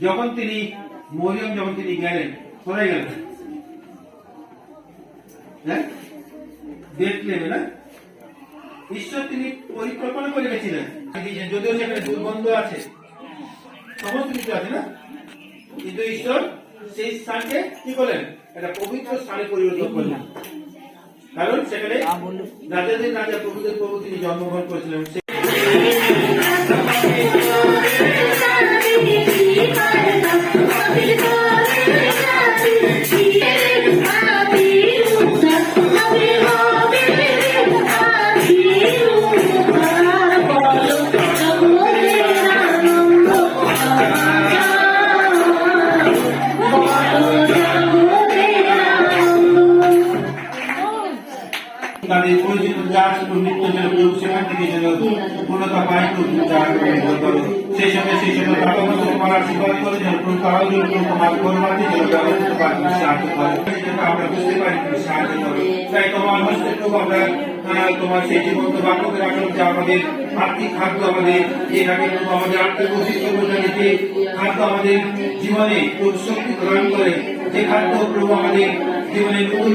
যখন তিনি মরিয়ম, যখন তিনি গেলেন, কোথায় গেলেন? হ্যাঁ? দেখলেন না? ঈশ্বর তিনি পরিকল্পনা করে গেছিলেন। যদিও সেখানে দুর্গন্ধ আছে। সমস্ত কিছু আছে না? কিন্তু ঈশ্বর সেই স্থানকে কি করলেন? একটা পবিত্র স্থানে পরিবর্তন করলেন। কারণ সেখানে রাজাদের রাজা প্রভুদের প্রভু তিনি জন্মগ্রহণ করেছিলেন। যেন সেখান থেকে যেন পূর্ণতা পায়। সেই সঙ্গে সেই সঙ্গে মতো করার স্বীকার করে যেন প্রভু তোমার করোনাতে যেন করতে পারে সাহায্য করো আমরা বুঝতে পারি সাহায্য করো তাই তোমার হস্তে প্রভু আমরা তোমার সেই জীবন্ত বাক্যকে রাখো যে আমাদের আর্থিক খাদ্য আমাদের থাকে আমাদের আর্থিক বোঝায় যে খাদ্য আমাদের জীবনে শক্তি প্রদান করে, যে খাদ্য প্রভু আমাদের জীবনে নতুন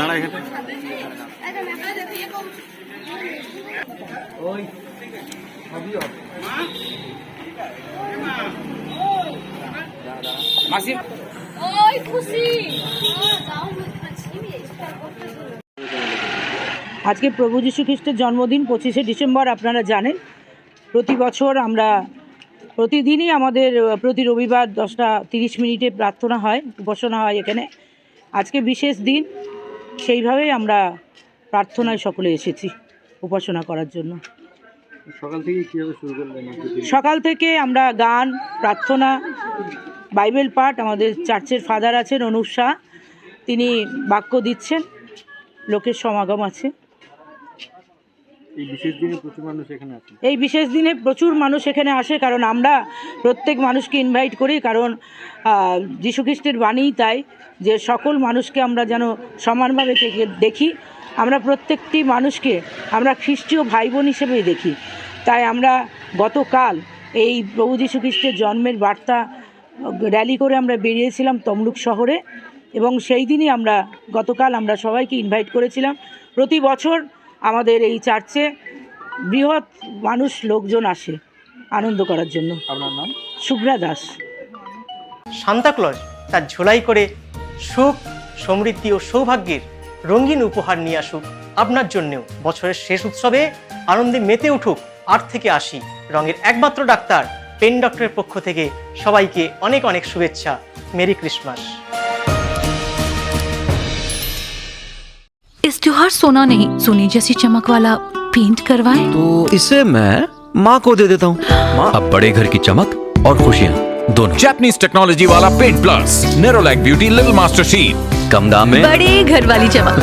দাঁড়া এখানে। ওই মাসি। ওই খুশি। আজকে প্রভু যীশু খ্রিস্টের জন্মদিন পঁচিশে ডিসেম্বর আপনারা জানেন। প্রতি বছর আমরা প্রতিদিনই আমাদের প্রতি রবিবার দশটা তিরিশ মিনিটে প্রার্থনা হয় উপাসনা হয় এখানে। আজকে বিশেষ দিন সেইভাবেই আমরা প্রার্থনায় সকলে এসেছি উপাসনা করার জন্য। সকাল থেকে কীভাবে শুরু করলেন সকাল থেকে আমরা গান প্রার্থনা বাইবেল পাঠ আমাদের চার্চের ফাদার আছেন অনুপ শাহ তিনি বাক্য দিচ্ছেন লোকের সমাগম আছে। এই বিশেষ দিনে প্রচুর মানুষ এখানে আসে। কারণ আমরা প্রত্যেক মানুষকে ইনভাইট করি, কারণ যীশুখ্রিস্টের বাণীই তাই যে সকল মানুষকে আমরা যেন সমানভাবে দেখি আমরা প্রত্যেকটি মানুষকে আমরা খ্রিস্টীয় ভাই বোন হিসেবেই দেখি। তাই আমরা গতকাল এই প্রভু যীশুখ্রিস্টের জন্মের বার্তা র্যালি করে আমরা বেরিয়েছিলাম তমলুক শহরে এবং সেই দিনই আমরা গতকাল আমরা সবাইকে ইনভাইট করেছিলাম। প্রতি বছর আমাদের এই চার্চে বৃহৎ মানুষ লোকজন আসে আনন্দ করার জন্য। আপনার নাম? শুভ্রা দাস। সান্তাক্লজ তার ঝোলাই করে সুখ সমৃদ্ধি ও সৌভাগ্যের রঙিন উপহার নিয়ে আসুক আপনার জন্যেও। বছরের শেষ উৎসবে আনন্দে মেতে উঠুক আট থেকে আশি রঙের একমাত্র ডাক্তার পেন ডক্টরের পক্ষ থেকে সবাইকে অনেক অনেক শুভেচ্ছা। Merry Christmas. इस त्योहार सोना नहीं सोने जैसी चमक वाला पेंट करवाए। तो इसे मैं माँ को दे देता हूँ। माँ। अब बड़े घर की चमक और खुशियाँ दोनों। जैपनीज टेक्नोलॉजी वाला paint plus Nerolac beauty little master sheet कम दाम में। बड़े घर वाली चमक।